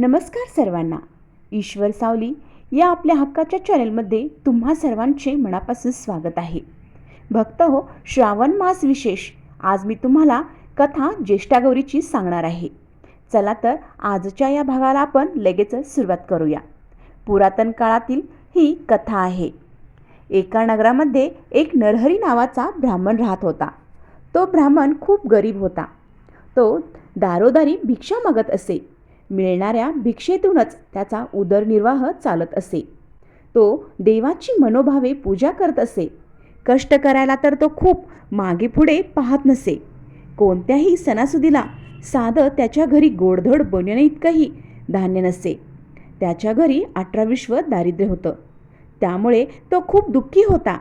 नमस्कार सर्वांना. ईश्वर सावली या आपल्या हक्काच्या चॅनलमध्ये तुम्हा सर्वांचे मनापासून स्वागत आहे. भक्त हो श्रावण मास विशेष. आज मी तुम्हाला कथा ज्येष्ठागौरीची सांगणार आहे. चला तर आजच्या या भागाला आपण लगेचच सुरुवात करूया. पुरातन काळातील ही कथा आहे. एका नगरामध्ये एक नरहरी नावाचा ब्राह्मण राहत होता. तो ब्राह्मण खूप गरीब होता. तो दारोदारी भिक्षा मागत असे. मिळणाऱ्या भिक्षेतूनच त्याचा उदरनिर्वाह चालत असे. तो देवाची मनोभावे पूजा करत असे. कष्ट करायला तर तो खूप मागे पुढे पाहत नसे. कोणत्याही सणासुदीला साधं त्याच्या घरी गोडधोड बनवणे इतकंही धान्य नसे. त्याच्या घरी अठरा विश्व दारिद्र्य होतं. त्यामुळे तो खूप दुःखी होता.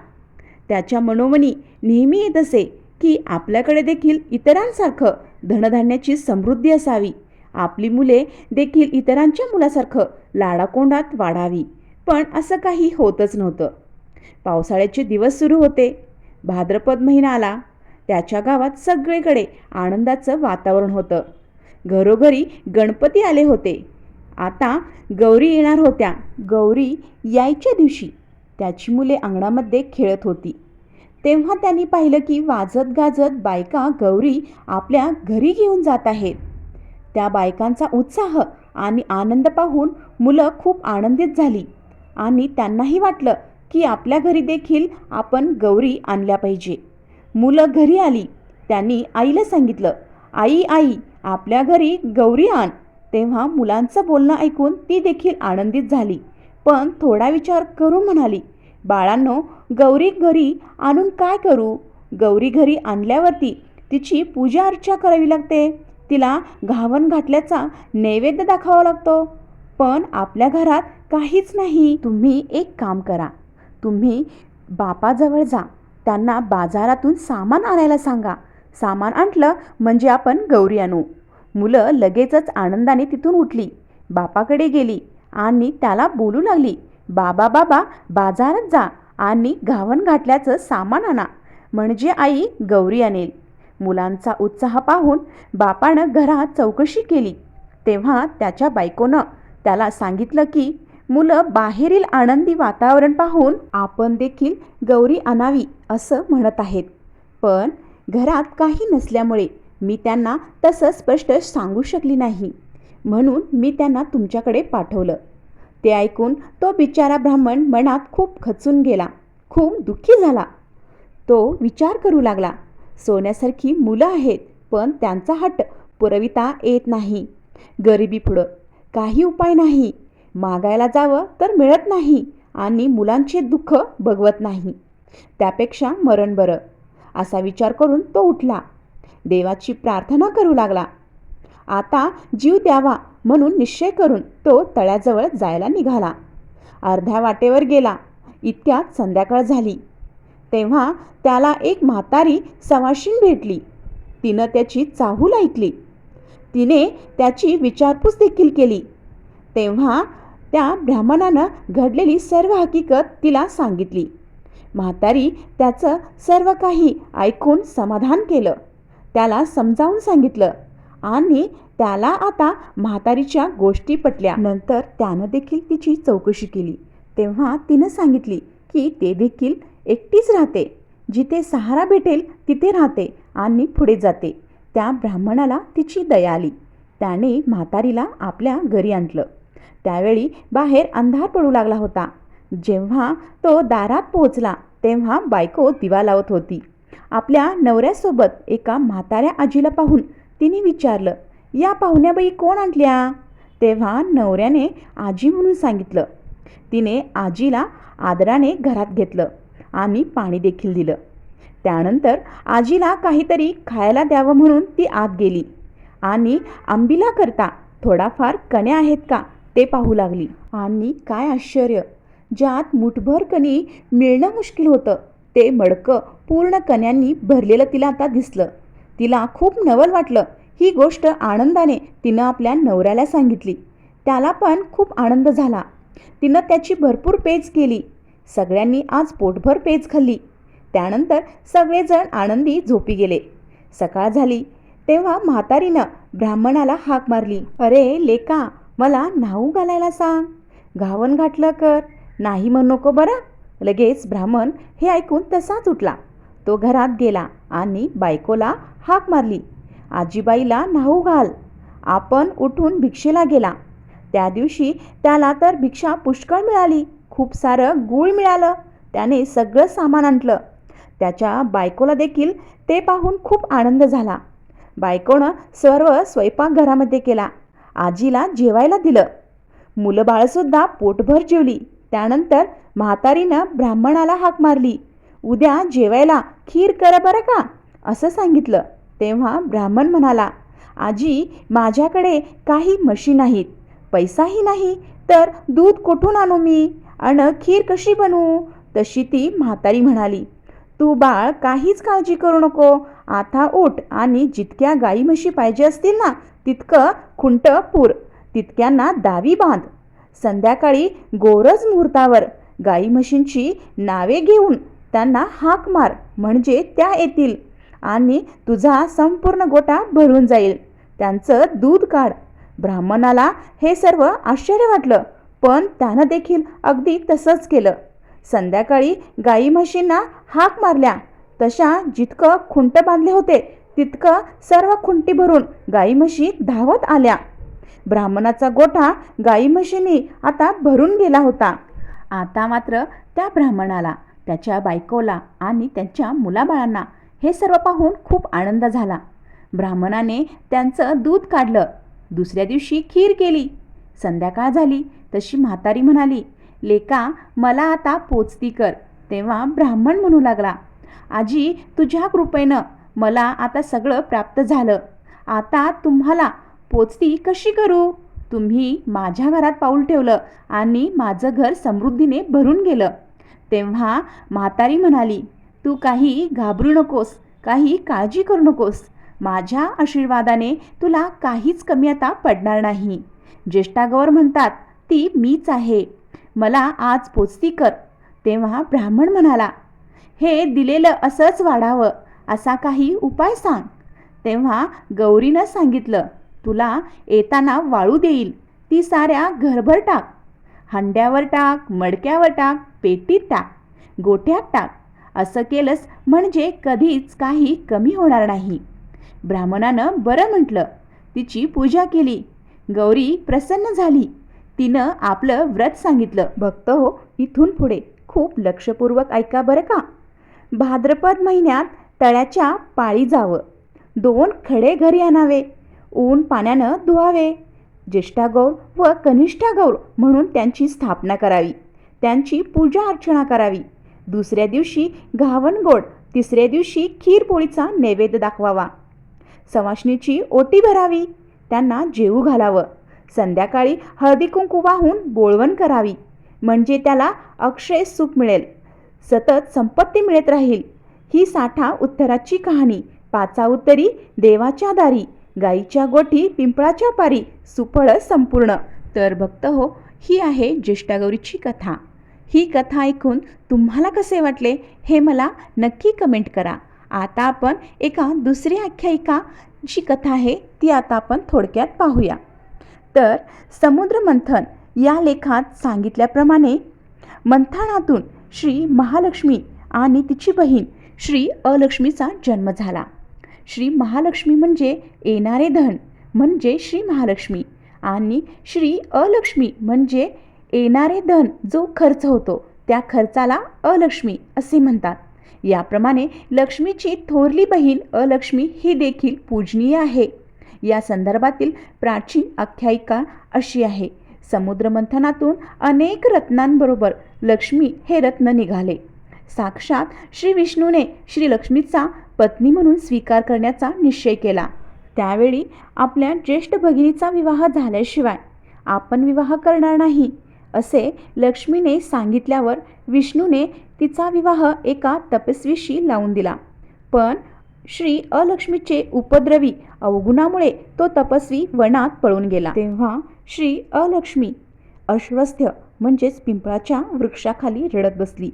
त्याच्या मनोमनी नेहमी येत असे की आपल्याकडे देखील इतरांसारखं धनधान्याची समृद्धी असावी. आपली मुले देखील इतरांच्या मुलासारखं लाडाकोंडात वाढावी. पण असं काही होतच नव्हतं. पावसाळ्याचे दिवस सुरू होते. भाद्रपद महिना आला. त्याच्या गावात सगळीकडे आनंदाचं वातावरण होतं. घरोघरी गणपती आले होते. आता गौरी येणार होत्या. गौरी यायच्या दिवशी त्याची मुले अंगणामध्ये खेळत होती. तेव्हा त्यांनी पाहिलं की वाजत गाजत बायका गौरी आपल्या घरी घेऊन जात आहेत. त्या बायकांचा उत्साह आणि आनंद पाहून मुलं खूप आनंदित झाली. आणि त्यांनाही वाटलं की आपल्या घरी देखील आपण गौरी आणल्या पाहिजे. मुलं घरी आली. त्यांनी आईला सांगितलं आई आई आपल्या घरी गौरी आण. तेव्हा मुलांचं बोलणं ऐकून ती देखील आनंदित झाली. पण थोडा विचार करून म्हणाली बाळांनो गौरी घरी आणून काय करू? गौरी घरी आणल्यावरती तिची पूजा अर्चा करावी लागते. तिला घावन घातल्याचा नैवेद्य दाखवावा लागतो. पण आपल्या घरात काहीच नाही. तुम्ही एक काम करा. तुम्ही बापाजवळ जा. त्यांना बाजारातून सामान आणायला सांगा. सामान आणलं म्हणजे आपण गौरी आणू. मुलं लगेचच आनंदाने तिथून उठली. बापाकडे गेली आणि त्याला बोलू लागली बाबा बाबा बाजारात जा आणि घावन घातल्याचं सामान आणा. म्हणजे आई गौरी आणेल. मुलांचा उत्साह पाहून बापानं घरात चौकशी केली. तेव्हा त्याच्या बायकोनं त्याला सांगितलं की मुलं बाहेरील आनंदी वातावरण पाहून आपण देखील गौरी आणावी असं म्हणत आहेत. पण घरात काही नसल्यामुळे मी त्यांना तसं स्पष्ट सांगू शकली नाही. म्हणून मी त्यांना तुमच्याकडे पाठवलं. ते ऐकून तो बिचारा ब्राह्मण मनात खूप खचून गेला खूप दुःखी झाला. तो विचार करू लागला सोन्यासारखी मुलं आहेत पण त्यांचा हट पुरविता येत नाही. गरिबी पुढं. काही उपाय नाही. मागायला जावं तर मिळत नाही आणि मुलांचे दुःख बघवत नाही. त्यापेक्षा मरण बरं असा विचार करून तो उठला. देवाची प्रार्थना करू लागला. आता जीव द्यावा म्हणून निश्चय करून तो तळ्याजवळ जायला निघाला. अर्ध्या वाटेवर गेला. इतक्यात संध्याकाळ झाली. तेव्हा त्याला एक म्हातारी सवाशीण भेटली. तिनं त्याची चाहूल ऐकली. तिने त्याची विचारपूस देखील केली. तेव्हा त्या ब्राह्मणानं घडलेली सर्व हकीकत तिला सांगितली. म्हातारी त्याचं सर्व काही ऐकून समाधान केलं. त्याला समजावून सांगितलं आणि त्याला आता म्हातारीच्या गोष्टी पटल्या. नंतर त्यानं देखील तिची चौकशी केली. तेव्हा तिनं सांगितली की ते देखील एकटीच राहते. जिथे सहारा भेटेल तिथे राहते आणि पुढे जाते. त्या ब्राह्मणाला तिची दया आली. त्याने म्हातारीला आपल्या घरी आणलं. त्यावेळी बाहेर अंधार पडू लागला होता. जेव्हा तो दारात पोहोचला तेव्हा बायको दिवा लावत होती. आपल्या नवऱ्यासोबत एका म्हाताऱ्या आजीला पाहून तिने विचारलं या पाहुण्याबाई कोण आणल्या? तेव्हा नवऱ्याने आजी म्हणून सांगितलं. तिने आजीला आदराने घरात घेतलं. आणि पाणी देखील दिलं. त्यानंतर आजीला काहीतरी खायला द्यावं म्हणून ती आत गेली. आणि आंबीला करता थोडाफार कण्या आहेत का? ते पाहू लागली. आणि काय आश्चर्य! ज्यात मुठभर कणी मिळणं मुश्किल होतं. ते मडकं पूर्ण कण्यांनी भरलेलं तिला आता दिसलं. तिला खूप नवल वाटलं. ही गोष्ट आनंदाने तिनं आपल्या नवऱ्याला सांगितली. त्याला पण खूप आनंद झाला. तिनं त्याची भरपूर पेज केली. सगळ्यांनी आज पोटभर पेज खाल्ली. त्यानंतर सगळेजण आनंदी झोपी गेले. सकाळ झाली. तेव्हा म्हातारीनं ब्राह्मणाला हाक मारली. अरे लेका मला न्हाऊ घालायला सांग. घावन घातलं कर. नाही म्हण नको बरं. लगेच ब्राह्मण हे ऐकून तसाच उठला. तो घरात गेला आणि बायकोला हाक मारली. आजीबाईला न्हाऊ घाल. आपण उठून भिक्षेला गेला. त्या दिवशी त्याला तर भिक्षा पुष्कळ मिळाली. खूप सारं गूळ मिळालं. त्याने सगळं सामान आणलं. त्याच्या बायकोला देखील ते पाहून खूप आनंद झाला. बायकोनं सर्व स्वयंपाकघरामध्ये केला. आजीला जेवायला दिलं. मुलं बाळसुद्धा पोटभर जेवली. त्यानंतर म्हातारीनं ब्राह्मणाला हाक मारली. उद्या जेवायला खीर कर बरं का? असं सांगितलं. तेव्हा ब्राह्मण म्हणाला आजी माझ्याकडे काही म्हशी नाहीत. पैसाही नाही. तर दूध कुठून आणू मी? आणि खीर कशी बनवू? तशी ती म्हातारी म्हणाली. तू बाळ काहीच काळजी करू नको. आता उठ आणि जितक्या गाई म्हशी पाहिजे असतील ना तितकं खुंट पूर. तितक्यांना दावी बांध. संध्याकाळी गोरज मुहूर्तावर गाई म्हशींची नावे घेऊन त्यांना हाक मार म्हणजे त्या येतील आणि तुझा संपूर्ण गोटा भरून जाईल. त्यांचं दूध काढ. ब्राह्मणाला हे सर्व आश्चर्य वाटलं. पण त्यानं देखील अगदी तसंच केलं. संध्याकाळी गाई म्हशींना हाक मारल्या. तशा जितकं खुंट बांधले होते तितकं सर्व खुंटी भरून गाई म्हशी धावत आल्या. ब्राह्मणाचा गोठा गाई म्हशींनी आता भरून गेला होता. आता मात्र त्या ब्राह्मणाला त्याच्या बायकोला आणि त्यांच्या मुलाबाळांना हे सर्व पाहून खूप आनंद झाला. ब्राह्मणाने त्यांचं दूध काढलं. दुसऱ्या दिवशी खीर केली. संध्याकाळ झाली तशी म्हातारी म्हणाली लेका मला आता पोचती कर. तेव्हा ब्राह्मण म्हणू लागला आजी तुझ्या कृपेनं मला आता सगळं प्राप्त झालं. आता तुम्हाला पोचती कशी करू? तुम्ही माझ्या घरात पाऊल ठेवलं आणि माझं घर समृद्धीने भरून गेलं. तेव्हा म्हातारी म्हणाली तू काही घाबरू नकोस काही काळजी करू नकोस. माझ्या आशीर्वादाने तुला काहीच कमी आता पडणार नाही. ज्येष्ठागौर म्हणतात ती मीच आहे. मला आज पोचती कर. तेव्हा ब्राह्मण म्हणाला हे दिलेलं असंच वाढावं असा काही उपाय सांग. तेव्हा गौरीनं सांगितलं तुला येताना वाळू देईल. ती साऱ्या घरभर टाक. हंड्यावर टाक मडक्यावर टाक पेटीत टाक गोठ्यात टाक. असं केलंस म्हणजे कधीच काही कमी होणार नाही. ब्राह्मणानं बरं म्हटलं. तिची पूजा केली. गौरी प्रसन्न झाली. तिनं आपलं व्रत सांगितलं. भक्त हो इथून पुढे खूप लक्षपूर्वक ऐका बरं का. भाद्रपद महिन्यात तळ्याच्या पाळी जावं. दोन खडे घरी आणावे. ऊन पाण्यानं धुवावे. ज्येष्ठागौर व कनिष्ठागौर म्हणून त्यांची स्थापना करावी. त्यांची पूजा अर्चना करावी. दुसऱ्या दिवशी घावणगोड तिसऱ्या दिवशी खीरपोळीचा नैवेद्य दाखवावा. सवाशणीची ओटी भरावी. त्यांना जेवू घालावं. संध्याकाळी हळदी कुंकू वाहून बोळवण करावी. म्हणजे त्याला अक्षय सुख मिळेल. सतत संपत्ती मिळत राहील. ही साठा उत्तराची कहाणी. पाचा उत्तरी देवाच्या दारी. गाईच्या गोठी पिंपळाच्या पारी. सुफळ संपूर्ण. तर भक्त हो ही आहे ज्येष्ठागौरीची कथा. ही कथा ऐकून तुम्हाला कसे वाटले हे मला नक्की कमेंट करा. आता आपण एका दुसरी आख्यायिका जी कथा आहे ती आता आपण थोडक्यात पाहूया. तर समुद्र मंथन या लेखात सांगितल्याप्रमाणे मंथनातून श्री महालक्ष्मी आणि तिची बहीण श्री अलक्ष्मीचा जन्म झाला. श्री महालक्ष्मी म्हणजे येणारे धन म्हणजे श्री महालक्ष्मी आणि श्री अलक्ष्मी म्हणजे येणारे धन जो खर्च होतो त्या खर्चाला अलक्ष्मी असे म्हणतात. याप्रमाणे लक्ष्मीची थोरली बहीण अलक्ष्मी ही देखील पूजनीय आहे. या संदर्भातील प्राचीन आख्यायिका अशी आहे. समुद्रमंथनातून अनेक रत्नांबरोबर लक्ष्मी हे रत्न निघाले. साक्षात श्री विष्णूने श्री लक्ष्मीचा पत्नी म्हणून स्वीकार करण्याचा निश्चय केला. त्यावेळी आपल्या ज्येष्ठ भगिनीचा विवाह झाल्याशिवाय आपण विवाह करणार नाही असे लक्ष्मीने सांगितल्यावर विष्णूने तिचा विवाह एका तपस्वीशी लावून दिला. पण श्री अलक्ष्मीचे उपद्रवी अवगुणामुळे तो तपस्वी वनात पळून गेला. तेव्हा श्री अलक्ष्मी अश्वस्थ म्हणजेच पिंपळाच्या वृक्षाखाली रडत बसली.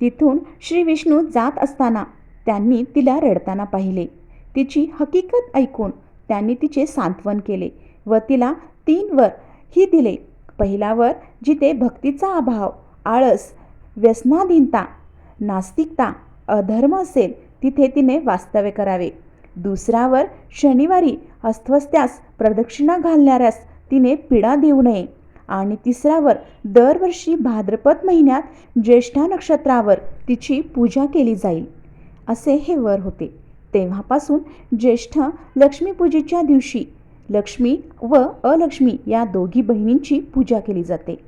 तिथून श्री विष्णू जात असताना त्यांनी तिला रडताना पाहिले. तिची हकीकत ऐकून त्यांनी तिचे सांत्वन केले व तिला तीन वर ही दिले. पहिला वर जिथे भक्तीचा अभाव आळस व्यसनाधीनता नास्तिकता अधर्म असेल तिथे तिने वास्तव्य करावे. दुसऱ्यावर शनिवारी अस्वस्थ्यास प्रदक्षिणा घालणाऱ्यास तिने पीडा देऊ नये. आणि तिसऱ्यावर दरवर्षी भाद्रपद महिन्यात ज्येष्ठा नक्षत्रावर तिची पूजा केली जाईल. असे हे वर होते. तेव्हापासून ज्येष्ठ लक्ष्मीपूजेच्या दिवशी लक्ष्मी व अलक्ष्मी या दोघी बहिणींची पूजा केली जाते.